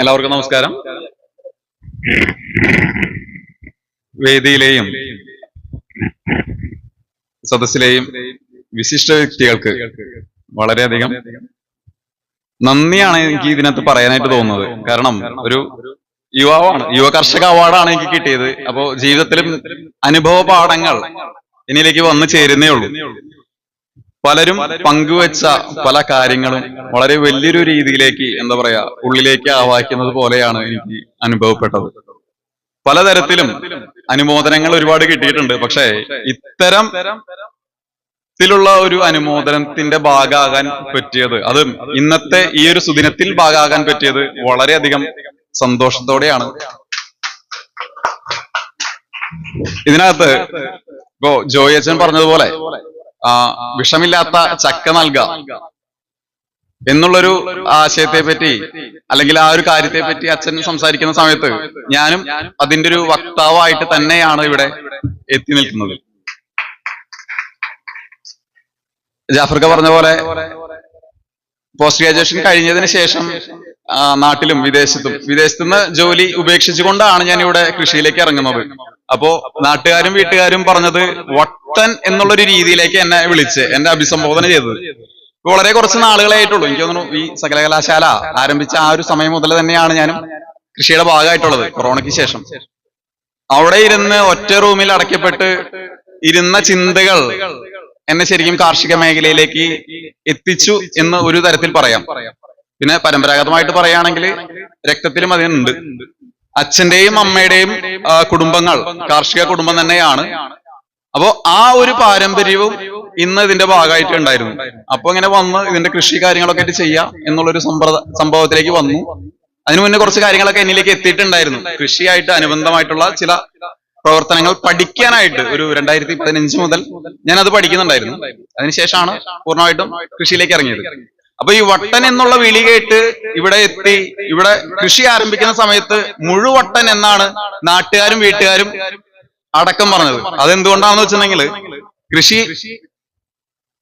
എല്ലാവർക്കും നമസ്കാരം. വേദിയിലെയും സദസ്സിലെയും വിശിഷ്ട വ്യക്തികൾക്ക് വളരെയധികം നന്ദിയാണ് എനിക്ക് ഇതിനകത്ത് പറയാനായിട്ട് തോന്നുന്നത്. കാരണം ഒരു യുവാവാണ് യുവ കർഷക അവാർഡാണ് എനിക്ക് കിട്ടിയത്. അപ്പോ ജീവിതത്തിലും അനുഭവ പാഠങ്ങൾ എന്നിലേക്ക് വന്നു ചേരുന്നേ ഉള്ളൂ. പലരും പങ്കുവെച്ച പല കാര്യങ്ങളും വളരെ വലിയൊരു രീതിയിലേക്ക് എന്താ പറയാ ഉള്ളിലേക്ക് ആവാഹിക്കുന്നത് പോലെയാണ് എനിക്ക് അനുഭവപ്പെട്ടത്. പലതരത്തിലും അനുമോദനങ്ങൾ ഒരുപാട് കിട്ടിയിട്ടുണ്ട്. പക്ഷേ ഇത്തരം ത്തിലുള്ള ഒരു അനുമോദനത്തിന്റെ ഭാഗമാകാൻ പറ്റിയത് അത് ഇന്നത്തെ ഈ ഒരു സുദിനത്തിൽ ഭാഗമാകാൻ പറ്റിയത് വളരെയധികം സന്തോഷത്തോടെയാണ്. ഇതിനകത്ത് ഇപ്പോ ജോയച്ചൻ പറഞ്ഞതുപോലെ വിഷമില്ലാത്ത ചക്ക നൽകാം എന്നുള്ളൊരു ആശയത്തെ പറ്റി അല്ലെങ്കിൽ ആ ഒരു കാര്യത്തെ പറ്റി അച്ഛൻ സംസാരിക്കുന്ന സമയത്ത് ഞാനും അതിന്റെ ഒരു വക്താവായിട്ട് തന്നെയാണ് ഇവിടെ എത്തി നിൽക്കുന്നത്. ജാഫർക്ക പറഞ്ഞ പോലെ പോസ്റ്റ് ഗ്രാജുവേഷൻ കഴിഞ്ഞതിന് ശേഷം നാട്ടിലും വിദേശത്തും വിദേശത്തുനിന്ന് ജോലി ഉപേക്ഷിച്ചുകൊണ്ടാണ് ഞാൻ ഇവിടെ കൃഷിയിലേക്ക് ഇറങ്ങുന്നത്. അപ്പോ നാട്ടുകാരും വീട്ടുകാരും പറഞ്ഞത് വട്ടൻ എന്നുള്ളൊരു രീതിയിലേക്ക് എന്നെ വിളിച്ച് എന്നെ അഭിസംബോധന ചെയ്തത്. വളരെ കുറച്ച് നാളുകളായിട്ടുള്ളൂ എനിക്ക് തോന്നുന്നു ഈ സകലകലാശാല ആരംഭിച്ച ആ ഒരു സമയം മുതൽ തന്നെയാണ് ഞാനും കൃഷിയുടെ ഭാഗമായിട്ടുള്ളത് കൊറോണയ്ക്ക് ശേഷം. അവിടെ ഇരുന്ന് ഒറ്റ റൂമിൽ അടയ്ക്കപ്പെട്ട് ഇരുന്ന ചിന്തകൾ എന്നെ ശരിക്കും കാർഷിക മേഖലയിലേക്ക് എത്തിച്ചു എന്ന് ഒരു തരത്തിൽ പറയാം. പിന്നെ പരമ്പരാഗതമായിട്ട് പറയുകയാണെങ്കിൽ രക്തത്തിലും അതിനുണ്ട്. അച്ഛന്റെയും അമ്മയുടെയും കുടുംബങ്ങൾ കാർഷിക കുടുംബം തന്നെയാണ്. അപ്പോ ആ ഒരു പാരമ്പര്യവും ഇന്ന് ഇതിന്റെ ഭാഗമായിട്ട് ഉണ്ടായിരുന്നു അപ്പൊ ഇങ്ങനെ വന്ന് ഇതിന്റെ കൃഷി കാര്യങ്ങളൊക്കെ ആയിട്ട് ചെയ്യാം എന്നുള്ളൊരു സമ്പ്രദ സംഭവത്തിലേക്ക് വന്നു. അതിനു മുന്നേ കുറച്ച് കാര്യങ്ങളൊക്കെ എന്നിലേക്ക് എത്തിയിട്ടുണ്ടായിരുന്നു. കൃഷിയായിട്ട് അനുബന്ധമായിട്ടുള്ള ചില പ്രവർത്തനങ്ങൾ പഠിക്കാനായിട്ട് ഒരു രണ്ടായിരത്തി പതിനഞ്ച് മുതൽ ഞാൻ അത് പഠിക്കുന്നുണ്ടായിരുന്നു അതിനുശേഷമാണ് പൂർണമായിട്ടും കൃഷിയിലേക്ക് ഇറങ്ങിയത്. അപ്പൊ ഈ വട്ടൻ എന്നുള്ള വിളി കേട്ട് ഇവിടെ എത്തി. ഇവിടെ കൃഷി ആരംഭിക്കുന്ന സമയത്ത് മുഴുവട്ടൻ എന്നാണ് നാട്ടുകാരും വീട്ടുകാരും അടക്കം പറഞ്ഞത്. അതെന്തുകൊണ്ടാണെന്ന് വെച്ചിട്ടുണ്ടെങ്കിൽ കൃഷി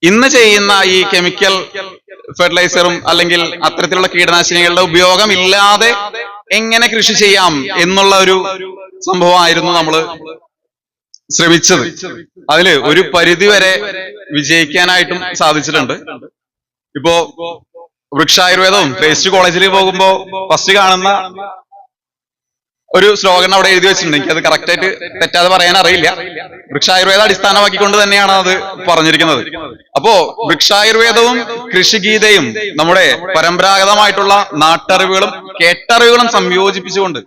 ഇന്ന് ചെയ്യുന്ന ഈ കെമിക്കൽ ഫെർട്ടിലൈസറും അല്ലെങ്കിൽ അത്തരത്തിലുള്ള കീടനാശിനികളുടെ ഉപയോഗം ഇല്ലാതെ എങ്ങനെ കൃഷി ചെയ്യാം എന്നുള്ള ഒരു സംഭവമായിരുന്നു നമ്മൾ ശ്രമിച്ചത്. അതിൽ ഒരു പരിധി വരെ വിജയിക്കാനായിട്ടും സാധിച്ചിട്ടുണ്ട്. ഇപ്പോ വൃക്ഷായുർവേദവും ക്രൈസ്റ്റ് കോളേജിൽ പോകുമ്പോ ഫസ്റ്റ് കാണുന്ന ഒരു സ്ലോഗൻ അവിടെ എഴുതി വെച്ചിട്ടുണ്ട്. എനിക്ക് അത് കറക്റ്റ് ആയിട്ട് തെറ്റാതെ പറയാൻ അറിയില്ല. വൃക്ഷായുർവേദ അടിസ്ഥാനമാക്കിക്കൊണ്ട് തന്നെയാണ് അത് പറഞ്ഞിരിക്കുന്നത്. അപ്പോ വൃക്ഷായുർവേദവും കൃഷിഗീതയും നമ്മുടെ പരമ്പരാഗതമായിട്ടുള്ള നാട്ടറിവുകളും കേട്ടറിവുകളും സംയോജിപ്പിച്ചുകൊണ്ട്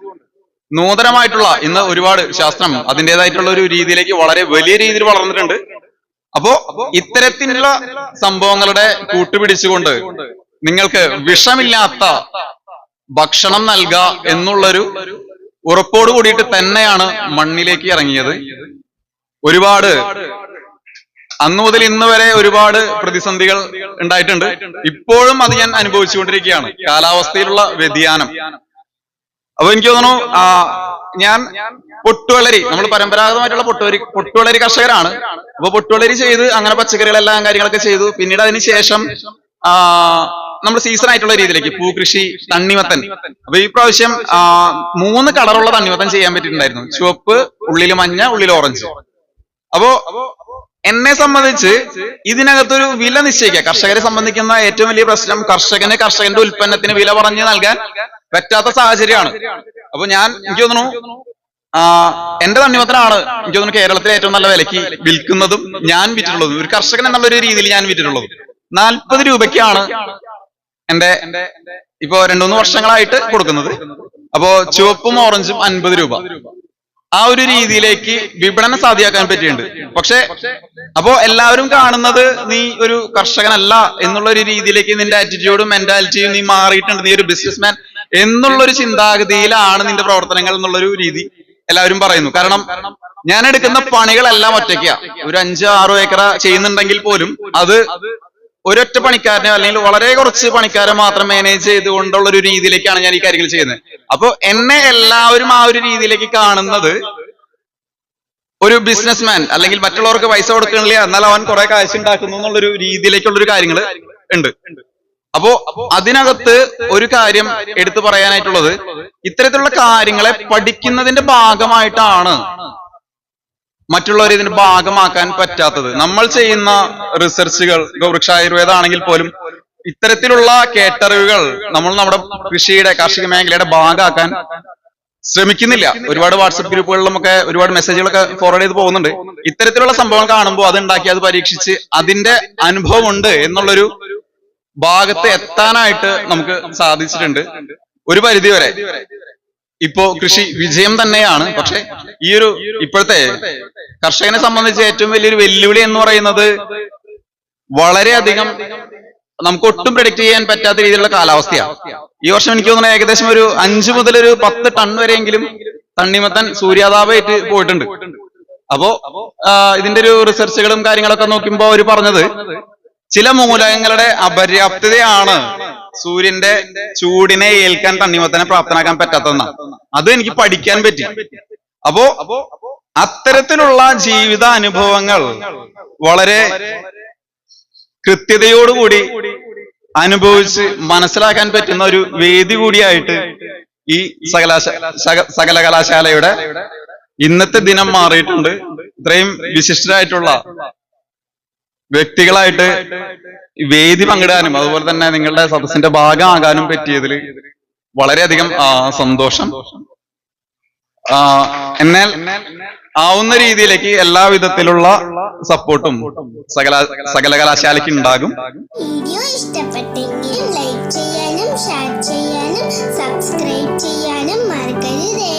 നൂതനമായിട്ടുള്ള ഇന്ന് ഒരുപാട് ശാസ്ത്രം അതിന്റെതായിട്ടുള്ള ഒരു രീതിയിലേക്ക് വളരെ വലിയ രീതിയിൽ വളർന്നിട്ടുണ്ട്. അപ്പോ ഇത്തരത്തിലുള്ള സംഭവങ്ങളുടെ കൂട്ടുപിടിച്ചുകൊണ്ട് നിങ്ങൾക്ക് വിഷമില്ലാത്ത ഭക്ഷണം നൽകുക എന്നുള്ളൊരു ഉറപ്പോട് കൂടിയിട്ട് തന്നെയാണ് മണ്ണിലേക്ക് ഇറങ്ങിയത്. ഒരുപാട് അന്നു മുതൽ ഇന്ന് വരെ ഒരുപാട് പ്രതിസന്ധികൾ ഉണ്ടായിട്ടുണ്ട്. ഇപ്പോഴും അത് ഞാൻ അനുഭവിച്ചുകൊണ്ടിരിക്കുകയാണ്. കാലാവസ്ഥയിലുള്ള വ്യതിയാനം. അപ്പൊ എനിക്ക് തോന്നുന്നു ഞാൻ പൊട്ടുവളരി നമ്മൾ പരമ്പരാഗതമായിട്ടുള്ള പൊട്ടുവരി പൊട്ടുവളരി കർഷകരാണ്. അപ്പൊ പൊട്ടുവളരി ചെയ്ത് അങ്ങനെ പച്ചക്കറികളെല്ലാം കാര്യങ്ങളൊക്കെ ചെയ്തു. പിന്നീട് അതിന് ശേഷം നമ്മൾ സീസൺ ആയിട്ടുള്ള രീതിയിലേക്ക് പൂകൃഷി തണ്ണിമത്തൻ. അപ്പൊ ഈ പ്രാവശ്യം മൂന്ന് കളറുള്ള തണ്ണിമത്തൻ ചെയ്യാൻ പറ്റിയിട്ടുണ്ടായിരുന്നു. ചുവപ്പ് ഉള്ളിൽ മഞ്ഞ ഉള്ളിൽ ഓറഞ്ച്. അപ്പോ എന്നെ സംബന്ധിച്ച് ഇതിനകത്തൊരു വില നിശ്ചയിക്കുക കർഷകരെ സംബന്ധിക്കുന്ന ഏറ്റവും വലിയ പ്രശ്നം കർഷകന് കർഷകന്റെ ഉൽപ്പന്നത്തിന് വില പറഞ്ഞ് നൽകാൻ പറ്റാത്ത സാഹചര്യമാണ്. അപ്പൊ ഞാൻ എനിക്ക് തോന്നുന്നു എന്റെ തണ്ണിമത്തനാണ് എനിക്ക് തോന്നുന്നു കേരളത്തിലെ ഏറ്റവും നല്ല വിലക്ക് വിൽക്കുന്നതും ഞാൻ വിറ്റിട്ടുള്ളതും. ഒരു കർഷകൻ എന്നുള്ള ഒരു രീതിയിൽ ഞാൻ വിറ്റിട്ടുള്ളതും. നാൽപ്പത് രൂപയ്ക്കാണ് എന്റെ ഇപ്പോ രണ്ടുമൂന്ന് വർഷങ്ങളായിട്ട് കൊടുക്കുന്നത്. അപ്പോ ചുവപ്പും ഓറഞ്ചും അൻപത് രൂപ. ആ ഒരു രീതിയിലേക്ക് വിപണനം സാധ്യമാക്കാൻ പറ്റിയിട്ടുണ്ട്. പക്ഷെ അപ്പോ എല്ലാവരും കാണുന്നത് നീ ഒരു കർഷകനല്ല എന്നുള്ള ഒരു രീതിയിലേക്ക് നിന്റെ ആറ്റിറ്റ്യൂഡും മെന്റാലിറ്റിയും നീ മാറിയിട്ടുണ്ട്. നീ ഒരു ബിസിനസ്മാൻ എന്നുള്ള ഒരു ചിന്താഗതിയിലാണ് നിന്റെ പ്രവർത്തനങ്ങൾ എന്നുള്ളൊരു രീതി എല്ലാവരും പറയുന്നു. കാരണം ഞാൻ എടുക്കുന്ന പണികളെല്ലാം ഒറ്റയ്ക്കാ. ഒരു അഞ്ചോ ആറോ ഏക്കറ ചെയ്യുന്നുണ്ടെങ്കിൽ പോലും അത് ഒരൊറ്റ പണിക്കാരനെ അല്ലെങ്കിൽ വളരെ കുറച്ച് പണിക്കാരെ മാത്രം മാനേജ് ചെയ്തുകൊണ്ടുള്ള ഒരു രീതിയിലേക്കാണ് ഞാൻ ഈ കാര്യങ്ങൾ ചെയ്യുന്നത്. അപ്പൊ എന്നെ എല്ലാവരും ആ ഒരു രീതിയിലേക്ക് കാണുന്നത് ഒരു ബിസിനസ്മാൻ അല്ലെങ്കിൽ മറ്റുള്ളവർക്ക് പൈസ കൊടുക്കണില്ല എന്നാൽ അവൻ കുറെ കാശ് ഉണ്ടാക്കുന്നു എന്നുള്ളൊരു രീതിയിലേക്കുള്ള ഒരു കാര്യങ്ങൾ ഉണ്ട്. അപ്പോ അതിനകത്ത് ഒരു കാര്യം എടുത്തു പറയാനായിട്ടുള്ളത്. ഇത്തരത്തിലുള്ള കാര്യങ്ങളെ പഠിക്കുന്നതിന്റെ ഭാഗമായിട്ടാണ് മറ്റുള്ളവർ ഇതിന് ഭാഗമാക്കാൻ പറ്റാത്തത്. നമ്മൾ ചെയ്യുന്ന റിസർച്ചുകൾ ഇപ്പൊ വൃക്ഷായുർവേദമാണെങ്കിൽ പോലും ഇത്തരത്തിലുള്ള കേട്ടറിവുകൾ നമ്മൾ നമ്മുടെ കൃഷിയുടെ കാർഷിക മേഖലയുടെ ഭാഗമാക്കാൻ ശ്രമിക്കുന്നില്ല. ഒരുപാട് വാട്സപ്പ് ഗ്രൂപ്പുകളിലും ഒക്കെ ഒരുപാട് മെസ്സേജുകളൊക്കെ ഫോർവേഡ് ചെയ്ത് പോകുന്നുണ്ട്. ഇത്തരത്തിലുള്ള സംഭവങ്ങൾ കാണുമ്പോൾ അത് ഉണ്ടാക്കി അത് പരീക്ഷിച്ച് അതിന്റെ അനുഭവം ഉണ്ട് എന്നുള്ളൊരു ഭാഗത്ത് എത്താനായിട്ട് നമുക്ക് സാധിച്ചിട്ടുണ്ട്. ഒരു പരിധി വരെ ഇപ്പോ കൃഷി വിജയം തന്നെയാണ്. പക്ഷെ ഈ ഒരു ഇപ്പോഴത്തെ കർഷകനെ സംബന്ധിച്ച് ഏറ്റവും വലിയൊരു വെല്ലുവിളി എന്ന് പറയുന്നത് വളരെയധികം നമുക്ക് ഒട്ടും പ്രെഡിക്റ്റ് ചെയ്യാൻ പറ്റാത്ത രീതിയിലുള്ള കാലാവസ്ഥയാണ്. ഈ വർഷം എനിക്ക് തോന്നുന്നു ഏകദേശം ഒരു അഞ്ചു മുതൽ ഒരു പത്ത് ടൺ വരെയെങ്കിലും തണ്ണിമത്തൻ സൂര്യാതാപമായിട്ട് പോയിട്ടുണ്ട്. അപ്പോ ഇതിന്റെ ഒരു റിസർച്ചുകളും കാര്യങ്ങളൊക്കെ നോക്കുമ്പോ അവർ പറഞ്ഞത് ചില മൂലകങ്ങളുടെ അപര്യാപ്തതയാണ് സൂര്യന്റെ ചൂടിനെ ഏൽക്കാൻ തണ്ണിമത്തനെ പ്രാപ്തനാക്കാൻ പറ്റാത്തതെന്ന. അത് എനിക്ക് പഠിക്കാൻ പറ്റി. അപ്പോ അത്തരത്തിലുള്ള ജീവിത അനുഭവങ്ങൾ വളരെ കൃത്യതയോടുകൂടി അനുഭവിച്ച് മനസ്സിലാക്കാൻ പറ്റുന്ന ഒരു വേദി കൂടിയായിട്ട് ഈ സകലാശ സകലകലാശാലയുടെ ഇന്നത്തെ ദിനം മാറിയിട്ടുണ്ട്. ഇത്രയും വിശിഷ്ടരായിട്ടുള്ള വ്യക്തികളായിട്ട് വേദി പങ്കിടാനും അതുപോലെ തന്നെ നിങ്ങളുടെ സദസ്സിന്റെ ഭാഗമാകാനും പറ്റിയതിൽ വളരെയധികം സന്തോഷം. എന്നാൽ ആവുന്ന രീതിയിലേക്ക് എല്ലാ വിധത്തിലുള്ള സപ്പോർട്ടും സകല സകല കലാശാലയ്ക്ക് ഉണ്ടാകും. വീഡിയോ ഇഷ്ടപ്പെട്ടെങ്കിൽ ലൈക്ക് ചെയ്യാനും ഷെയർ ചെയ്യാനും സബ്സ്ക്രൈബ് ചെയ്യാനും മറക്കരുതേ.